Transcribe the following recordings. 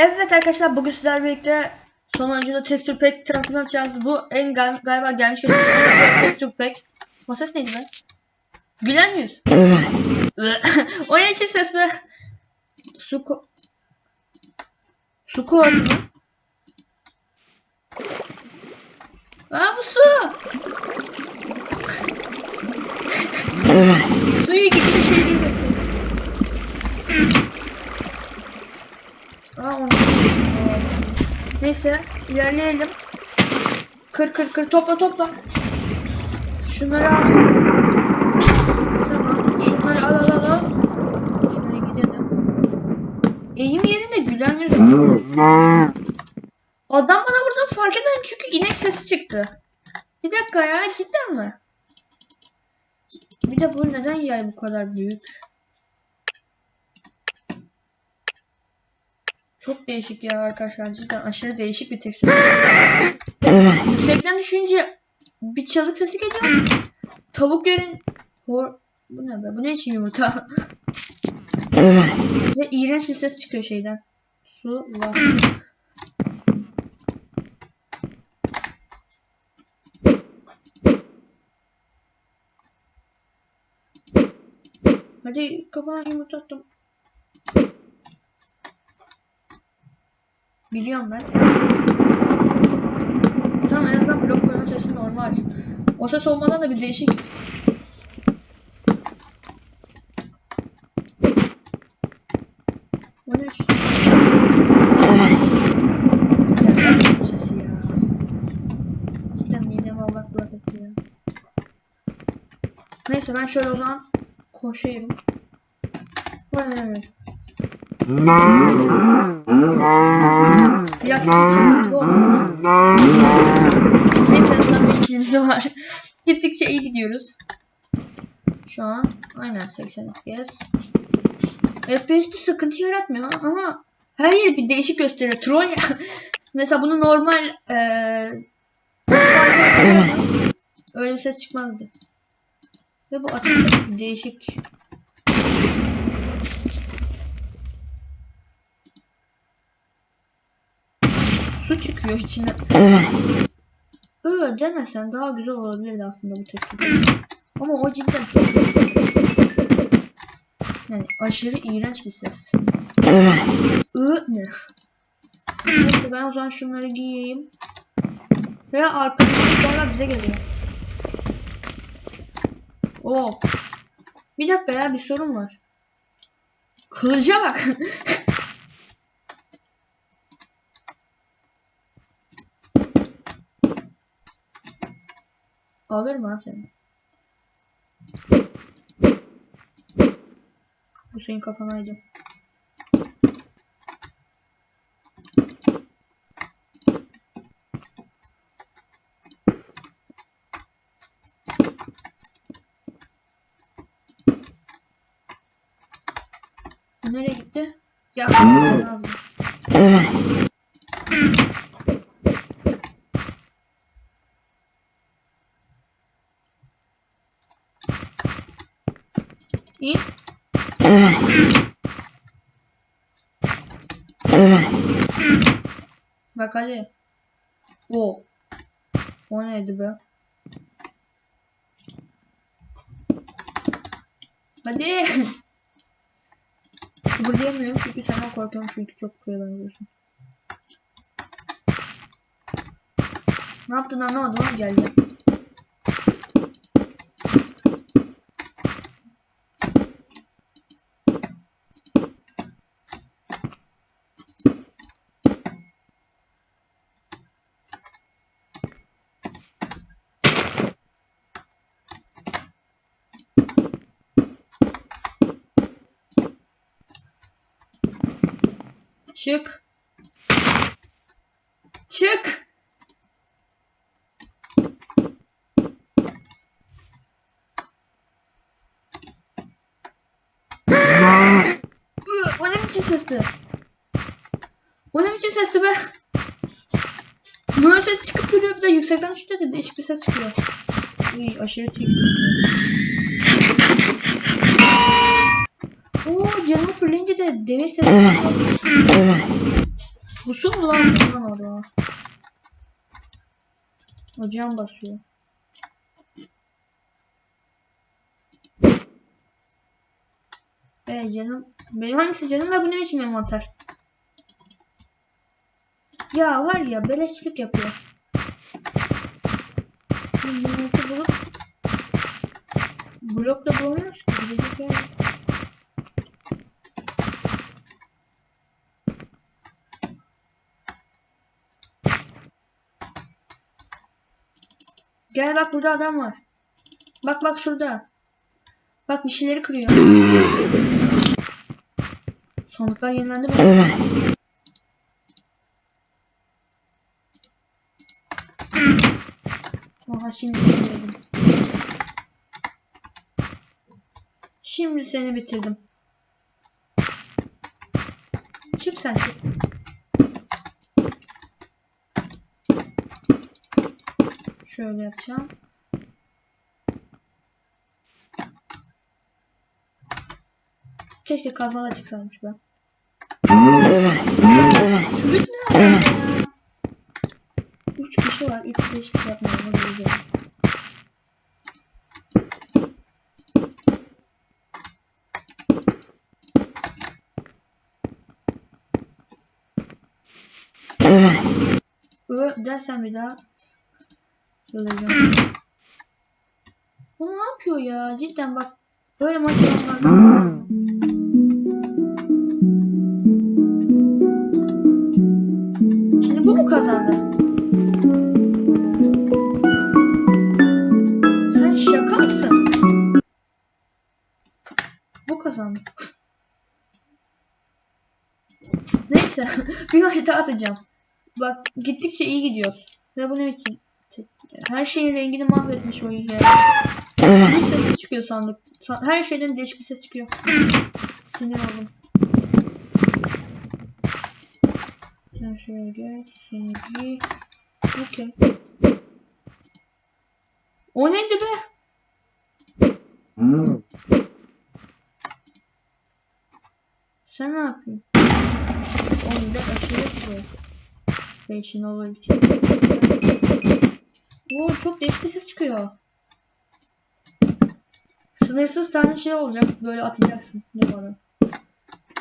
Evet arkadaşlar bugün sizlerle birlikte sonuncunda texture pack tanıtım yapacağız. Bu en gal galiba gelmiş en texture pack. O ses neydi lan? Gülen yüz. o ne için ses be? Su ko... Su mu? Aa bu su. Suyu gidiyor şey gösteriyor. Aa, onu- Neyse ilerleyelim. Kır kır kır topla topla. Şunları al. Tamam. Şunları al al al. Şöyle gidelim. Eğim yerinde gülen yüz. Adam bana vurdu fark etmedim çünkü inek sesi çıktı. Bir dakika ya cidden mi? Bir de bu neden yay bu kadar büyük? Çok değişik ya arkadaşlar. Cidden aşırı değişik bir tekstür. Yüksekten düşünce bir çalık sesi geliyor. Tavuk yerin... Hor... Bu ne be? Bu ne için yumurta? Ve iğrenç bir ses çıkıyor şeyden. Su var. Hadi kafana yumurta attım. Biliyorum ben. Tamam en azından blok koyma sesi normal. O ses olmadan da bir değişik. Bu ne? Neyse ben şöyle o zaman koşayım. Vay vay vay. Biraz küçük oldu. Neyse azından bir kilimiz var. Gittikçe iyi gidiyoruz. Şu an aynen 80 FPS. FPS'te sıkıntı yaratmıyor ama her yeri bir değişik gösteriyor. Troll ya. Mesela bunu normal eee öyle bir ses çıkmazdı. Ve bu açıkçası değişik. Su çıkıyor içine. Öyle demesen daha güzel olabilirdi aslında bu teknik. Ama o cidden çok yani aşırı iğrenç bir ses. Ü ne? Neyse ben o zaman şunları giyeyim. Veya arkadaşım galiba bize geliyor. Oo. Bir dakika ya bir sorun var. Kılıca bak. Alır mı seni? Bu senin kafanaydı. Nereye gitti? Ya lazım. İyi. Bak hadi. O. O neydi be? Hadi. Kıpırdayamıyorum çünkü senden korkuyorum çünkü çok kıyılanıyorsun. Ne yaptın anlamadım ama geldi. Çık. Çık. O ne biçim sesti? O ne biçim sesti be? Böyle ses çıkıp duruyor bir de yüksekten çıkıyor da değişik bir ses çıkıyor. İyi aşırı tiksiniyor. Canımı fırlayınca da demir sesi. Pusu mu lan? Lan orada. Hocam basıyor. Ee canım. Benim hangisi canım ve bu ne biçim envanter? Ya var ya beleşçilik yapıyor. Milleti bulup blokla bulamıyoruz ki gidecek yer. Gel bak burada adam var. Bak bak şurada. Bak bir şeyleri kırıyor. Sandıklar yenilendi mi? Aha şimdi bitirdim. Şimdi seni bitirdim. Çık sen çık. Şöyle yapacağım. Keşke kazmalar çıksaymış ben. Şu güç ne? Üç kişi var. Üç kişi hiçbir şey yapmıyor. Dersen bir daha söyleyeceğim. Bu ne yapıyor ya? Cidden bak. Böyle maç olanlardan. Şimdi bu mu kazandı? Sen şaka mısın? Bu kazandı. Neyse. bir maç daha atacağım. Bak gittikçe iyi gidiyoruz. Ve bu ne biçim? Her şeyin rengini mahvetmiş oyun ya. Bir ses çıkıyor sandık. Sa- Her şeyden değişik bir ses çıkıyor. Sinir oldum. Şöyle geç. Seni giy. Okey. O neydi be? Sen ne yapıyorsun? Onu da aşırı koy. Over için. Oo çok değişik bir ses çıkıyor. Sınırsız tane şey olacak. Böyle atacaksın. Bana.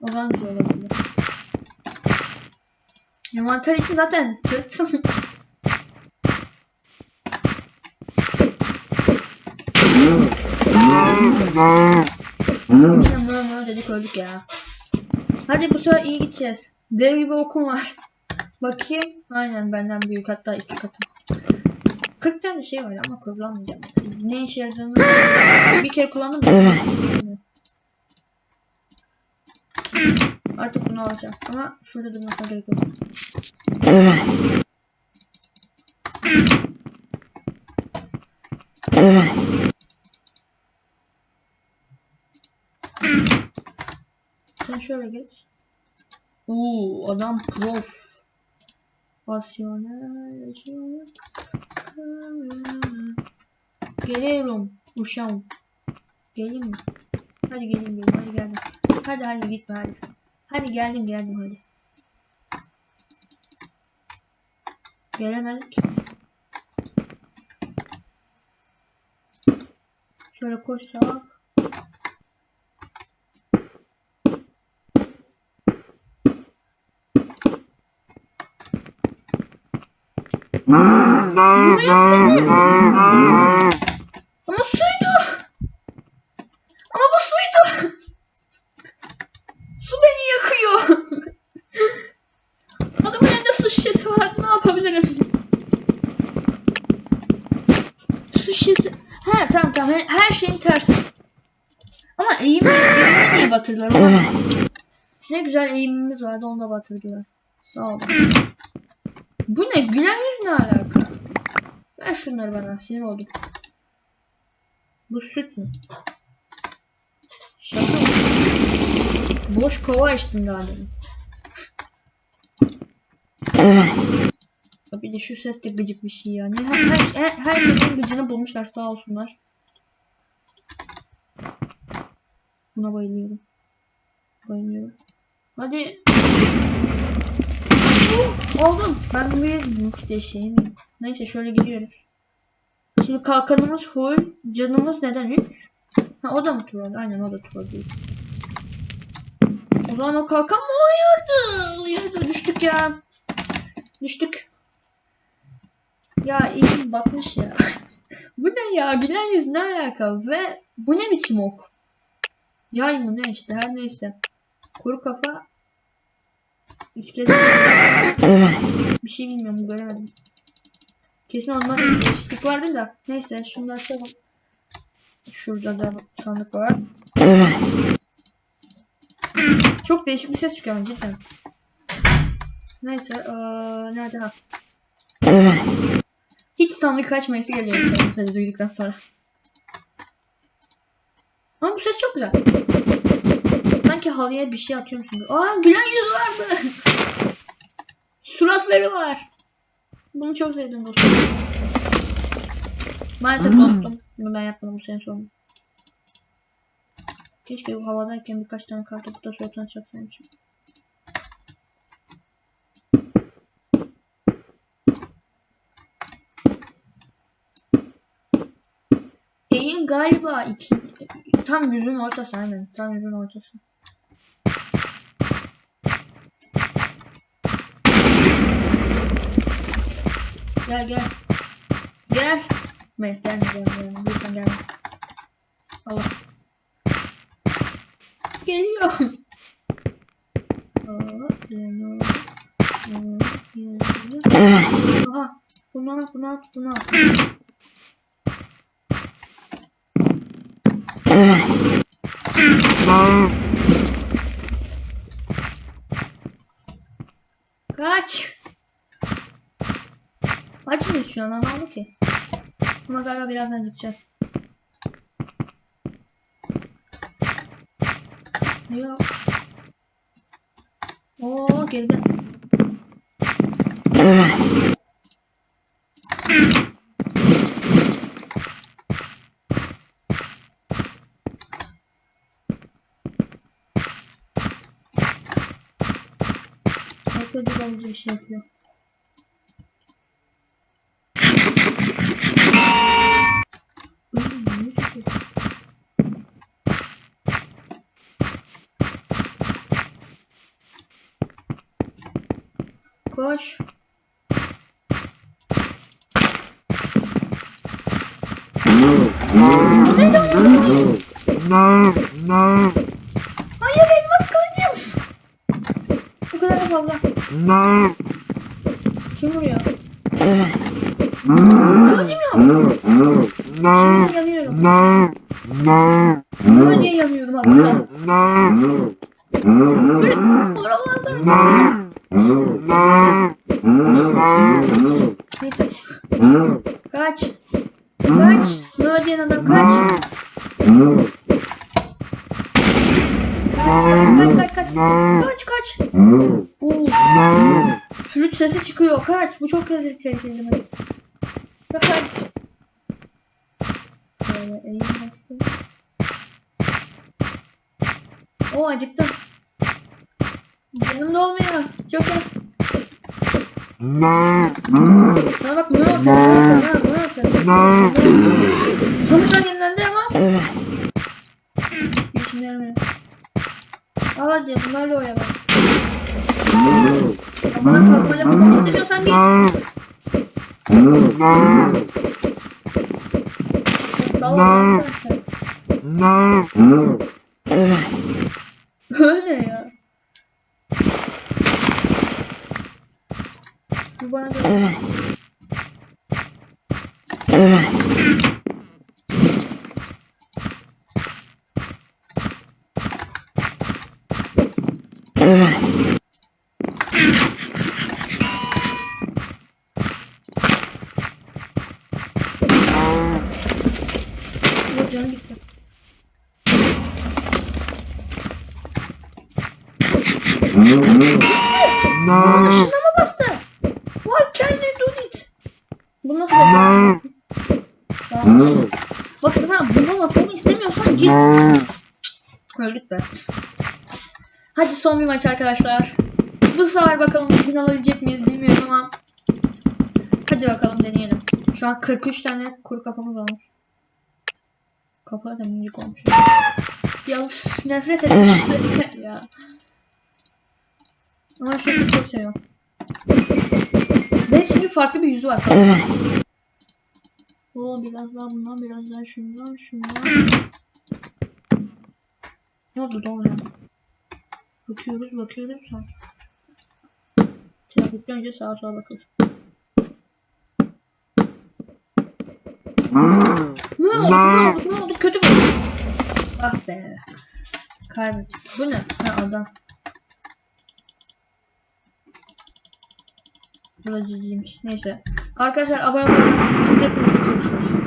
O zaman güzel olabilir. Envanter için zaten tırtın. Sen böyle böyle dedik öldük ya. Hadi bu sefer iyi gideceğiz. Dev gibi okum var. Bakayım. Aynen benden büyük hatta iki katım. 40 tane şey var ama kullanmayacağım. Ne işe yaradığını bir kere kullandım. Artık bunu alacağım ama şurada durmasına gerek yok. Sen şöyle geç. Oo adam prof. Pasyonel. Geliyorum uşağım. Gelin mi? Hadi gelin gelin hadi geldim. Hadi hadi gitme hadi. Hadi geldim geldim hadi. Gelemedik. Şöyle koşsak. Ama suydu. Ama bu suydu. Su beni yakıyor. Adamın elinde su şişesi var. Ne yapabilirim? Su şişesi. He tamam tamam. Her, şeyin tersi. Ama eğim, eğimi niye batırdılar? Ne güzel eğimimiz vardı onu da batırdılar. Sağ olun. Bu ne? Gülen yüz ne alaka? Ver şunları bana. Sinir oldum. Bu süt mü? Şaka mı? Boş kova içtim daha demin. Bir de şu ses de gıcık bir şey ya. Ne, her, her, her şeyin gıcını bulmuşlar sağ olsunlar. Buna bayılıyorum. Bayılıyorum. Hadi. Oldum. Ben bir nokta şeyim. Neyse şöyle gidiyoruz. Şimdi kalkanımız full. Canımız neden 3? Ha o da mı troll? Aynen o da troll değil. O zaman o kalkan mı uyuyordu? Uyuyordu. Düştük ya. Düştük. Ya iyi batmış ya. bu ne ya? Gülen yüz ne alaka? Ve bu ne biçim ok? Yay mı ne işte her neyse. Kuru kafa. İskelet. bir şey bilmiyorum göremedim. Kesin ondan bir değişiklik vardı da. Neyse şundan sonra. Şurada da sandık var. Çok değişik bir ses çıkıyor cidden. Neyse eee nerede ha? Hiç sandık açmayısı geliyor insanın sesi duyduktan sonra. Ama bu ses çok güzel. Sanki halıya bir şey atıyormuşum gibi. Aa gülen yüz vardı. Suratları var. Bunu çok sevdim dostum. Maalesef dostum. Bunu ben yapmadım bu senin sorun. Keşke bu havadayken birkaç tane kartopu da çaksam için. Eğim galiba iki, tam yüzün ortası aynen. Tam yüzün ortası. Gel gel. Gel. Me, gelme gelme gelme. Lütfen gelme. Allah. Geliyor. Aha. Bunu at, bunu at, bunu at. Kaç. Mıyız şu an anlamadım ki. Ama galiba birazdan gideceğiz. Yok. Oo geride. Arkada da bir şey yapıyor. Hmm, ne kötü. Koş. Hayır elmas kılıcım. Bu kadar da fazla. Kim vuruyor? Kılıcım yok. Şimdi yanıyorum. Böyle yanıyorum Allah'ım. Böyle olur olmaz Neyse. Kaç. Kaç. Ne diyen adam kaç. Kaç kaç kaç kaç. Kaç kaç. Oo. Flüt sesi çıkıyor. Kaç. Bu çok tehlikeli. Kaç. Böyle eğim bastım. Oo acıktım. Canım dolmuyor. Çok az. Sana bak bunu atacağım. Bunu atacağım. Bunu atacağım. Sonunda yenilendi ama. Hiçbir işime yaramıyor. Al hadi bunlarla oyna bak. Bana kalkmayla bakmak istemiyorsan. Sağ ol lan sen. Öyle ya. Bu bana da... Yok canım gitti. Aa, şuna mı bastı? Why can you do it? Bunu nasıl yapıyorsun? Tamam. Bak atmamı istemiyorsan git. Öldük be. Hadi son bir maç arkadaşlar. Bu sefer bakalım bugün alabilecek miyiz bilmiyorum ama hadi bakalım deneyelim. Şu an 43 tane kuru kafamız olmuş. Kafa da minicik olmuş. Ya nefret sesten ya. Ama şu çok seviyorum. Ve hepsinin farklı bir yüzü var. Oo biraz daha bundan biraz daha şundan şundan. Ne oldu doğru? Bakıyoruz bakıyoruz. Ha. Trafikten önce sağa sola bakıyoruz. Ne oldu? Ne oldu? Ne oldu? Kötü mü? Ah be. Kaybettik. Bu ne? Ha adam. Üzücüymüş. Neyse. Arkadaşlar abone olmayı unutmayın. Hepinize görüşürüz.